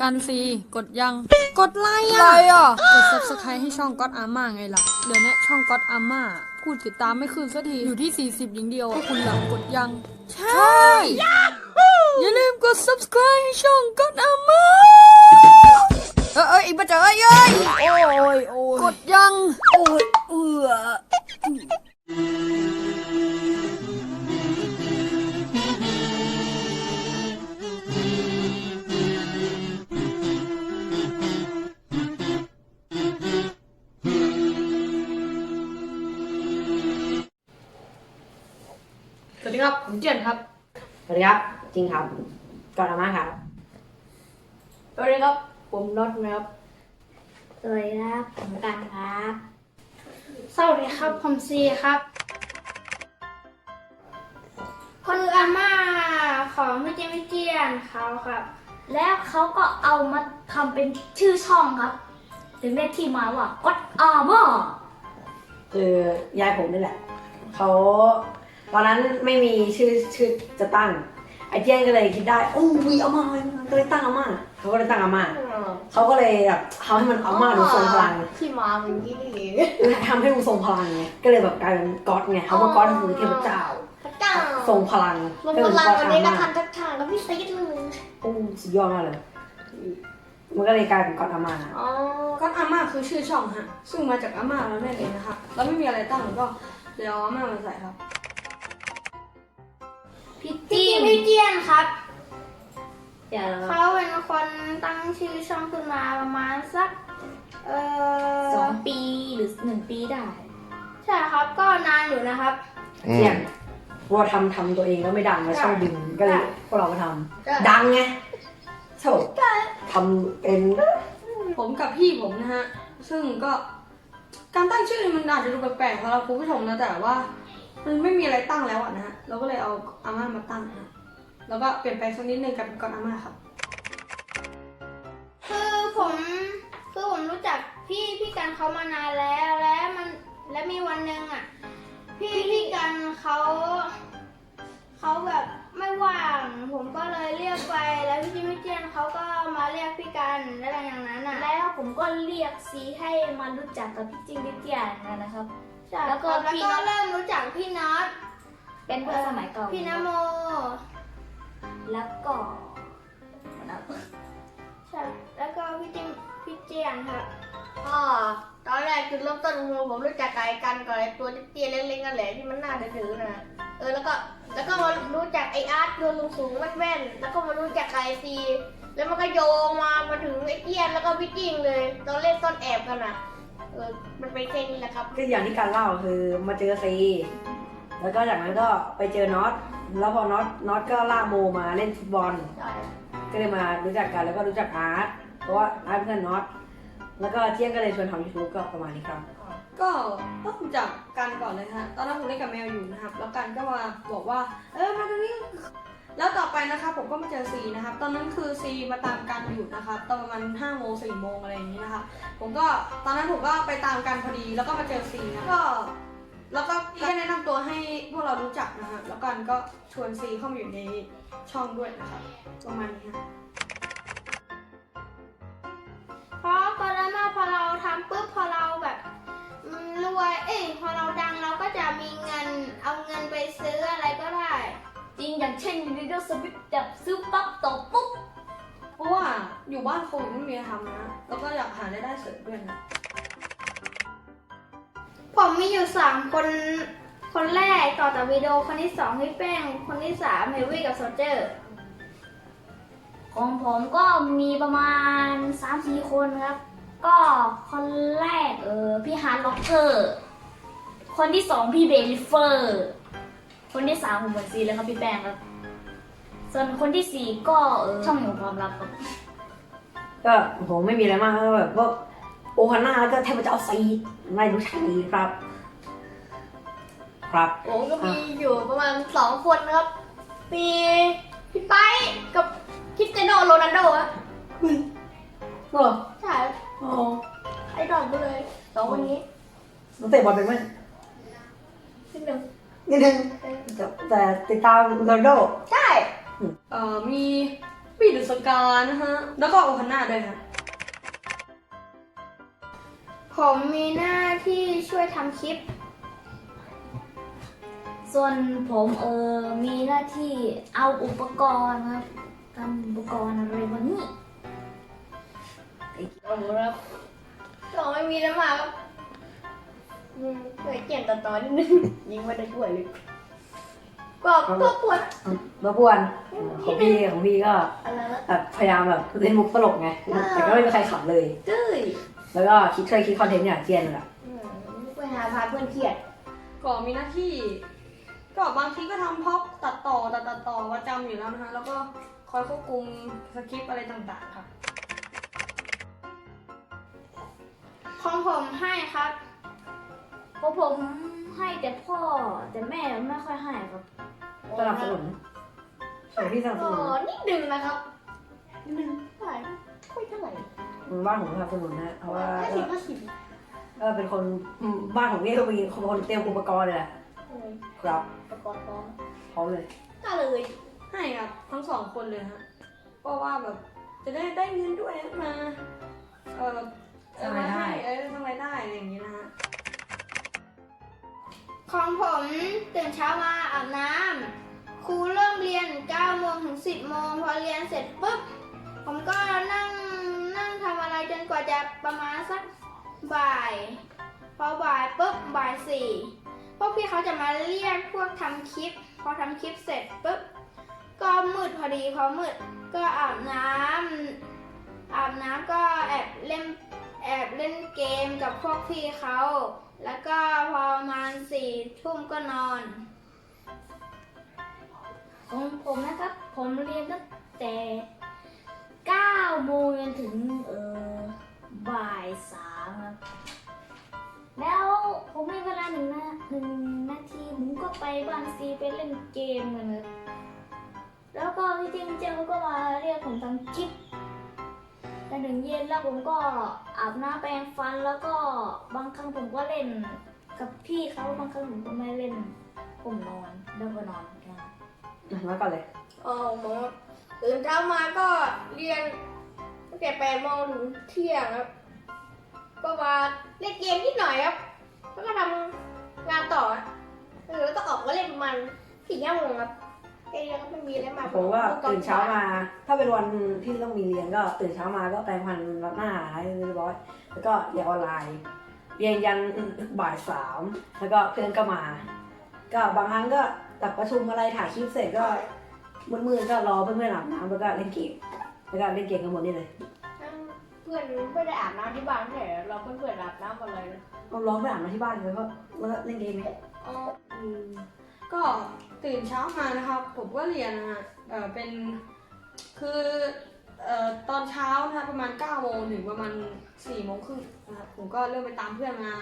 กันซีกดยัง กดไลค์อะไรอะอะ กด subscribe ให้ช่องก๊อตอาม่าไงล่ะ เดี๋ยวนี้ช่องก๊อตอาม่าพูดติดตามไม่คืนสักที อยู่ที่ 40 อย่างเดียวพวกคุณหลังกดยัง ใช่ อย่าลืมกด subscribe ให้ช่องก๊อตอาม่าเออเอออีกมาเจอเอ้ยเอ้ยโอ้ยโอ้ยกดยัง โอ้ยเอือ เจียนครับ สวัสดีครับ จริงครับก่อนอาม่าครับสวัสดีครับ ผมน็อตนะครับสวัสดีครับผมกันครับสวัสดีครับผมซีครับคนอาม่าของพี่เจมิเจียนเขาครับ แล้วเขาก็เอามาทำเป็นชื่อช่องครับถึงได้ที่มาว่า God Armor คือยายผมนี่แหละ เขา ตอนนั้นไม่มีชื่อชื่อจะตั้งไอ้เจียนก็เลยคิดได้โอ้ยอาม่าก็เลยตั้งอาม่าเขาก็เลยตั้งอาม่าเขาก็เลยแบบทำให้มันอาม่าดูทรงพลังที่มาเป็นที่นี่ทำให้ดูทรงพลังไงก็เลยแบบกลายเป็นก๊อตไงเขาว่าก๊อตคือเทพเจ้าทรงพลังลงพลังอตวันอานี้ก็ม่าทันทักทางแล้วพี่ซีดเลยโอ้สุดยอดมากเลยมันก็เลยกลายเป็นก๊อตอาม่าอ๋อก็อาม่าคือชื่อช่องฮะ ซึ่งมาจากอาม่าเรานั่เองนะครับเราไม่มีอะไรตั้งก็เดี๋ยวอาม่ามาใส่ครับ พี่พี่จีเจนมิเจียนครับ เดี๋ยวเขาเป็นคนตั้งชื่อช่องขึ้นมาประมาณสัก เออสองปีหรือหนึ่งปีได้ใช่ครับก็นานอยู่นะครับเจี้ยนพอทำทำตัวเองแล้วไม่ดังแล้วช่องบินก็เลยพวกเรามาทใช่ำดังไงโถทำเป็นผมกับพี่ผมนะฮะ ซึ่งก็การตั้งชื่อมันอาจจะดูแปลกๆสำหรับคุณผู้ชมนะแต่ว่า มันไม่มีอะไรตั้งแล้วอะนะฮะเราก็เลยเอาอาม่ามาตั้งนะแล้วก็เปลี่ยนแปลงสักนิดนึงกับก่อนอาม่าครับ คือผมคือผมรู้จักพี่พี่กันเขามานานแล้วแล้วมันและมีวันหนึ่งอะ พี่พี่กันเขาเขาแบบไม่ว่าง ผมก็เลยเรียกไปแล้วพี่จิมมี่เจียนเขาก็มาเรียกพี่กันแล้วหลังจากนั้นอะแล้วผมก็เรียกซีให้มารู้จักกับพี่จิงพี่เจียนนะครับ ใช่แล้วก็แล้วพี่ก็น็อตเริ่มรู้จักพี่น็อตเป็นเพื่อนสมัยเก่าพี่นโม แล้วก็นะใช่แล้วก็พี่จิมพี่เจียนครับก็ตอนแรกคือเริ่มต้นคือผมรู้จักไก่กันก่อนไอ้ตัวเตี้ยๆเล็กๆนั่นแหละที่มันน่าจะถือนะเออแล้วก็แล้วก็มารู้จักไอ้อาร์ตตัวสูงๆแว่นๆแล้วก็มารู้จักไก่ซีแล้วมันก็โยงมามาถึงไอ้เตี้ยนแล้วก็พี่จิ้งเลยตอนเล่นต้นแอบกันอะ เออมันเป็นแค่นี้แหละครับ คืออย่างที่การเล่าคือมาเจอซีแล้วก็จากนั้นก็ไปเจอน็อตแล้วพอน็อตน็อตก็ล่ากโมมาเล่นฟุตบอล ใช่ก็เลยมารู้จักกันแล้วก็รู้จักอาร์ตเพราะว่าอาร์ตเพื่อนน็อตแล้วก็เที่ยงก็เลยชวนทำยูทูบก็ประมาณนี้ครับ ก็ก็ผมจากกันก่อนเลยฮะ ตอนนั้นผมเล่นกับแมวอยู่นะครับ แล้วกันก็มาบอกว่า เออมาตรงนี้ แล้วต่อไปนะครับผมก็มาเจอซีนะครับ ตอนนั้นคือซีมาตามกันอยู่นะครับตอนประมาณห้าโมงสี่โมงอะไรอย่างนี้นะคะ ผมก็ตอนนั้นผมก็ไปตามกันพอดี แล้วก็มาเจอซีนะก็แล้วก็พี่แนะนำตัวให้พวกเรารู้จักนะฮะ แล้วกันก็ชวนซีเข้ามาอยู่ในช่องด้วยนะครับประมาณนี้ฮะเพราะพอแล้วมาพอเราทำปุ๊บพอเราแบบรวย เอ้ยพอเราดังเราก็จะมีเงินเอาเงินไปซื้ออะไรก็ได้ จริงอย่างเช่นวิดีโอสวิตแบบซื้อปั๊บตบปุ๊บเพราะว่าอยู่บ้านโควิดไม่มีอะไรทำนะ แล้วก็อยากหารายได้เสริมด้วยนะ ผมมีอยู่สามคน คนแรกต่อจากวิดีโอคนที่สองพี่แป้ง คนที่สามเฮวี่กับโซเจอร์ ของผมก็มีประมาณ3-4คนครับ ก็คนแรกเออพี่ฮาร์ดล็อกเกอร์ คนที่สองพี่เบลิเฟอร์ คนที่สามผมเหมือนซีเลยครับพี่แป้งครับ ส่วนคนที่สี่ก็เออช่องแห่งความลับครับ ก็โหไม่มีอะไรมากก็แบบพวกโอฮาน่าแล้วก็เทพเจ้าซีไม่รู้ชักดีครับ ครับผมก็มีอยู่ประมาณสองคนนะครับ มีพี่ไปกับคริสเตียโนโรนัลโดอะก็ใช่อ๋อไอ้ดอกไปเลยสองคนนี้นักเตะบอลเป็นไหมนิดนึง นิดนึงแต่แต่ติดตามโรนัลโดใช่ เอ่อมีมีปีดุสกานะฮะ แล้วก็โอฮาน่าด้วยฮะผมมีหน้าที่ช่วยทำคลิป ส่วนผมเออมีหน้าที่เอาอุปกรณ์ครับทำอุปกรณ์อะไรวันนี้โอ้โหครับก็ไม่มีแล้วมาครับ อืมเคยเกี่ยนตอนิดนึงยิงไม่ได้ช่วยเลยก็ก็ปวดรบกวนของพี่ของพี่ก็อะไรนะแบบพยายามแบบเล่นมุกตลกไง แต่ก็ไม่มีใครขำเลยแล้วก็คิดเคยคิดคอนเทนต์อย่างเจียนเลยอะอืมไปหาพาเพื่อนเครียดก็มีหน้าที่ ก็บางทีก็ทำพ็อปตัดต่อตัดตัดต่อประจำอยู่แล้วนะฮะแล้วก็คอยควบคุมสคริปต์อะไรต่างๆครับของผมให้ครับ เพราะผมให้แต่พ่อแต่แม่ไม่ค่อยให้ครับสนับสนุนส่วนพี่สนับสก็นุนนิดนึงนะครับนิดนึงเท่าไหร่ไม่เท่าไหร่บ้านผมสนับสนุนนะเพราะว่าห้าสิบห้าสิบก็เป็นคนอืมบ้านของพี่ก็มีคนเตรียมอุปกรณ์เลยแหละเออครับประกอบพร้อมพร้อมเลย ก็เลยให้ครับทั้งสองคนเลยฮะเพราะว่าแบบจะได้ได้เงินด้วยมาเออเออมาให้เออทำรายได้อะไรอย่างนี้นะฮะ ของผมตื่นเช้ามาอาบน้ำครูเริ่มเรียน9โมงถึง 10โมงพอเรียนเสร็จปุ๊บ ผมก็นั่งนั่งทำอะไรจนกว่าจะประมาณสักบ่าย พอบ่ายปุ๊บบ่ายสี่พวกพี่เขาจะมาเรียกพวกทำคลิป พอทำคลิปเสร็จปุ๊บ ก็มืดพอดีพอมืดก็อาบน้ำอาบน้ำก็แอบเล่นแอบเล่นเกมกับพวกพี่เขา แล้วก็พอประมาณสี่ทุ่มก็นอนของผมนะครับ ผมเรียนตั้งแต่9โมงจนถึงเออบ่ายสามครับแล้วผมมีเวลาหนึ่งนาหนึ่งนาทีผมก็ไปบ้านซีไปเล่นเกมกันครับแล้วก็พี่จิงเจ้าก็มาเรียกผมทำคลิปจนถึงเย็นแล้วผมก็ อาบน้ำแปรงฟันแล้วก็บางครั้งผมก็เล่นกับพี่เขาบางครั้งผมก็ไม่เล่น ผมนอนแล้วก็นอนกันมาก่อนเลยอ๋อผมตื่นเช้ามาก็เรียนตั้งแต่แปดโมงถึงเที่ยงครับ ก็มาเล่นเกมนิดหน่อยครับ แล้วก็ทำงานต่อเออแล้วก็ออกมาเล่นประมาณสี่ห้าโมงครับ แค่นี้ก็ไม่มีอะไรมากผมก็ตื่นเช้ามา ถ้าเป็นวันที่ต้องมีเรียนก็ตื่นเช้ามาก็แปรงฟันรับหน้าให้เรียบร้อย แล้วก็เรียนออนไลน์ เรียนยันบ่ายสามแล้วก็เพื่อนก็มา ก็บางครั้งก็ตัดประชุมอะไรถ่ายคลิปเสร็จก็มืดๆก็รอเพื่อนๆอาบน้ำแล้วก็เล่นเกมแล้วก็เล่นเกมกันหมดนี่เลยเพื่อนไม่ได้อาบน้ำที่บ้านแต่เราเพื่อนๆอาบน้ำกันเลยนะเราร้องไปอาบน้ำที่บ้านแล้วก็แล้วก็เล่นเกมไหมอ๋ออืม ก็ตื่นเช้ามานะครับ ผมก็เรียนนะฮะเออเป็นคือเอ่อตอนเช้านะคะประมาณ9โมงถึงประมาณ4โมงครึ่งนะครับผมก็เริ่มไปตามเพื่อนมา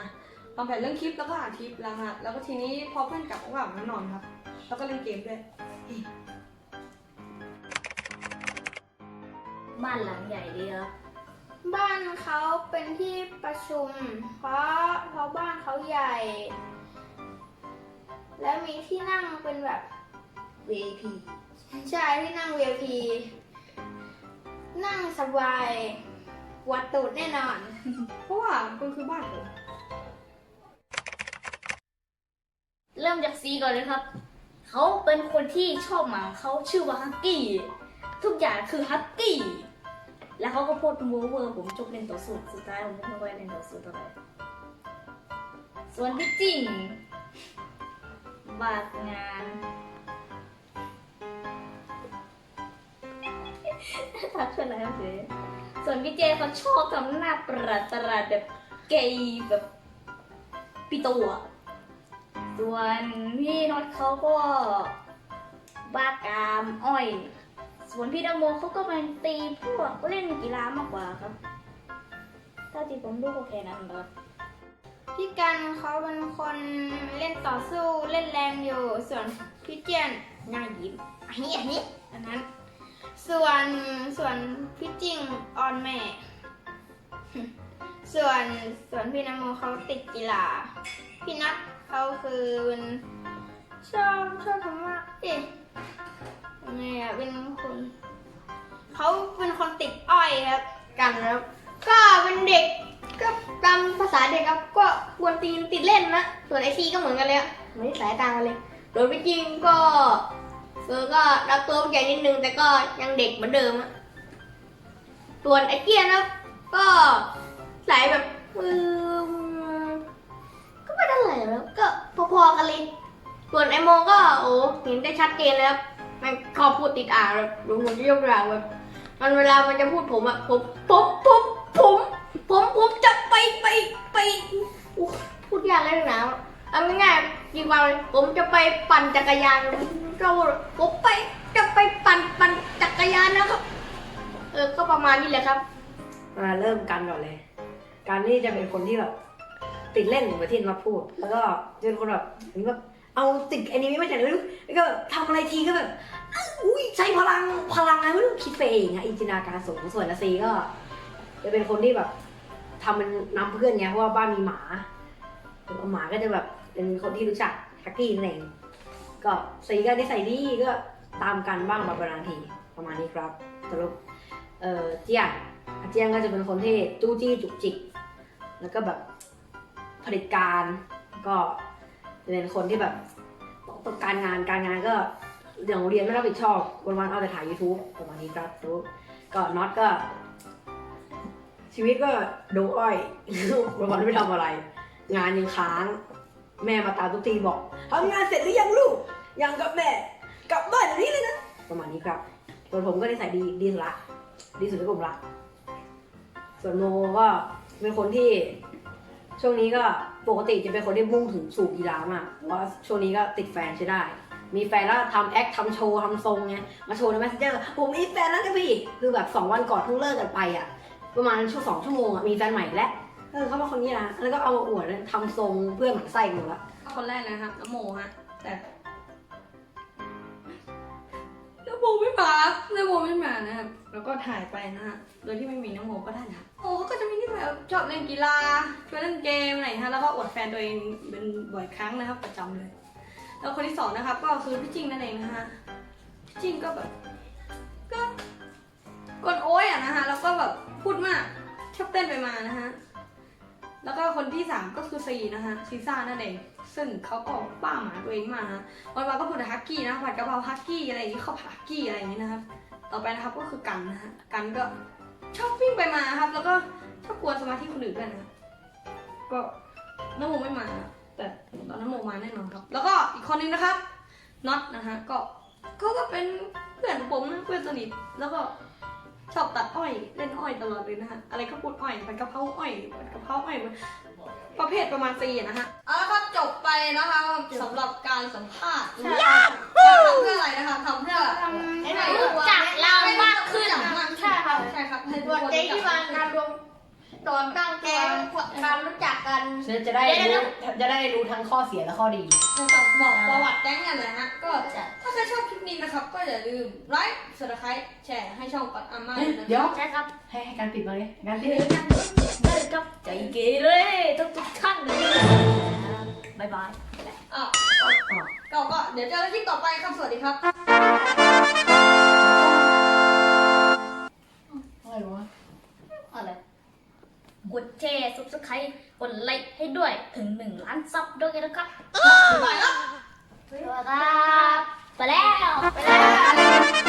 วางแผนเรื่องคลิปแล้วก็อ่านคลิปแล้วฮะแล้วก็ทีนี้พอเพื่อนกลับก็กลับมานอนครับ แล้วก็เล่นเกมด้วยบ้านหลังใหญ่ดีครับบ้านเขาเป็นที่ประชุม เพราะเพราะบ้านเขาใหญ่ แล้วมีที่นั่งเป็นแบบ VIP ใช่ที่นั่ง VIP นั่งสบาย วัดตูดแน่นอน เพราะว่ามันคือบ้านผมเริ่มจากซีก่อนเลยครับ เขาเป็นคนที่ชอบหมาเขาชื่อว่าฮักกี้ ทุกอย่างคือฮักกี้ แล้วเขาก็พูดโมเวอร์ผมจบเล่นต่อสู้สุดท้ายผมไม่ค่อยเล่นต่อสู้เท่าไหร่ส่วนพี่จริง บาดงาน ทักเพื่อนอะไรเส่วนพี่เจเขาชอบทำหน้าประหลาดแบบเกย์แบบปีตัวส่วนพี่น็อตเขาก็บ้ากามอ้อย ส่วนพี่ดังโมเขาก็เป็นตีพวกเล่นกีฬามากกว่าครับ ถ้าที่ผมดูก็แค่นั้นครับ พี่กันเขาเป็นคนเล่นต่อสู้เล่นแรงอยู่ ส่วนพี่เจียนหน้ายิ้มอันนี้อันนี้อันนั้น ส่วนส่วนพี่จิงออนแม่ ส่วนส่วนพี่นโมเขาติดกีฬา พี่นัทเขาคือเป็นชอบชอบธรรมะเอ๊ะไงอะเป็นคนเขากันคนะครับก็ ก็เป็นเด็กก็ตามภาษาเด็กครับก็กวนตีนติดเล่นนะส่วนไอซีก็เหมือนกันเลยอะเหมือนนิสายต่างกันเลย โดยพี่จริงก็เออก็รับตัวใหญ่นิดนึงแต่ก็ยังเด็กเหมือนเดิมอะส่วนไอเกียนะก็สายแบบเออก็ไม่ได้อะไรแล้วก็พอๆกันเลย ส่วนไอโมก็โอ้เห็นได้ชัดเจนเลยครับมันชอพูดติดอ่างแบบรู้ผมจะยกตัวอย่างแบบมันเวลามันจะพูดผมอะผมผมผม ผมผมผมจะไปไปไปอู้พูดยากเลยนะเอาง่ายๆจริงว่าผมจะไปปั่นจักรยานก็ผมไปจะไปปั่นปั่นจักรยานนะครับ เออก็ประมาณนี้แหละครับ มาเริ่มกันก่อนเลย การนี่จะเป็นคนที่แบบติดเล่นเหมือนที่มาพูด แล้วก็จะเป็นคนแบบเหมือนแบบเอาติดแอนิเมะมาจากไหนไม่รู้แล้วก็แบบทำอะไรทีก็แบบอ้าวอุ้ยใช้พลังพลังอะไรไม่รู้คิดไปเองอะอินจินตนาการสูงส่วนอาซีก็ จะเป็นคนที่แบบทำเป็นนำเพื่อนไงเพราะว่าบ้านมีหมาหมาก็จะแบบเป็นคนที่รู้จักฮักกี้นั่นเองก็ซีก็นิสัยดีก็ตามกันบ้างบางบางทีประมาณนี้ครับสรุปเออเจียงอาเจียงก็จะเป็นคนที่จู้จี้จุกจิก แล้วก็แบบผลิตการก็จะเป็นคนที่แบบต้องการงานการงานก็อย่างเรียนไม่รับผิดชอบวันๆเอาแต่ถ่าย YouTube ประมาณนี้ครับรู้ก็น็อตก็ ชีวิตก็ดูอ้อยวันๆไม่ทำอะไร งานยังค้าง แม่มาตามทุกทีบอกทำงานเสร็จหรือยังลูก ยังกับแม่ กลับบ้านเดี๋ยวนี้เลยนะประมาณนี้ครับส่วนผมก็นิสัยดีดีสุดละดีสุดที่ผมรักส่วนโมก็เป็นคนที่ ช่วงนี้ก็ปกติจะเป็นคนที่มุ่งถึงสู่กีฬามากเพราะช่วงนี้ก็ติดแฟนใช้ได้ มีแฟนแล้วทำแอคทำโชว์ทำทรงไงมาโชว์ใน messenger ผมมีแฟนแล้วนะพี่คือแบบสองวันก่อนเพิ่งเลิกกันไปอะ ประมาณชั่วสองชั่วโมงอะมีแฟนใหม่แล้วเออเขาเป็นคนนี้นะแล้วก็เอามาอวดทำทรงเพื่อหมั่นไส้กันหมดละคนแรกนะครับน้ำโมฮะ แต่น้ำโมไม่มาน้ำโมไม่มานะครับ แล้วก็ถ่ายไปนะฮะ โดยที่ไม่มีน้ำโมก็ได้นะโอ้เขาก็จะมีนิสัยชอบเล่นกีฬาชอบเล่นเกมอะไรฮะ แล้วก็อวดแฟนตัวเองเป็นบ่อยครั้งนะครับประจำเลย แล้วคนที่สองนะครับก็คือพี่จิงนั่นเองนะฮะ พี่จิงก็แบบ กดโอ้ยอะนะฮะแล้วก็แบบพูดมากชอบเต้นไปมานะฮะแล้วก็คนที่สามก็คือซีนะฮะซีซ่านั่นเองซึ่งเขาก็ป้าหมาตัวเองมาฮะวันวันก็พูดฮักกี้นะผัดกะเพราฮักกี้อะไรอย่างนี้ข้าวผัดฮักกี้อะไรอย่างนี้นะครับ ต่อไปนะครับก็คือกันนะฮะกันก็ชอบวิ่งไปมาครับ แล้วก็ชอบกวนสมาธิคนอื่นด้วยนะก็น้ำโมไม่มา แต่ตอนน้ำโมมาแน่นอนครับ แล้วก็อีกคนนึงนะครับน็อตนะฮะก็เขาก็เป็นเพื่อนผมนะเพื่อนสนิทแล้วก็ ชอบตัดอ้อย เล่นอ้อยตลอดเลยนะฮะ อะไรก็พูดอ้อยผัดกะเพราอ้อยผัดกะเพราอ้อยประเภทประมาณซีนะฮะเอาละครับจบไปนะคะสำหรับการสัมภาษณ์ทำเพื่ออะไรนะคะทำเพื่อให้หให้น่อยรู้จักเรามากขึ้นใช่ครับใช่ครับให้ทุส่กวนคนเจ๊รู้ที่จัมากการรวม ตอนตั้งแกงการรู้จักกันจะได้เดี๋ยวรู้จะได้รู้ทั้งข้อเสียและข้อดีนะครับบอกประวัติแจ้งกันเลยฮะ ก็ถ้าใครชอบคลิปนี้นะครับ ก็อย่าลืมไลค์สมัครแชร์ให้ช่องปัดอาม่าด้วยนะเดี๋ยวใช่ครับให้ให้การปิดมาเลยการปิดได้ครับใจเกเรทุกทุกๆท่านเลยบายบายอะก็ก็เดี๋ยวเจอกันคลิปต่อไปครับสวัสดีครับ กดแชร์ซุบสไครต์กดไลค์ให้ด้วยถึงหนึ่งล้านซับด้วยนะครับไปครับสวัสดีครับไปแล้วไปแล้ว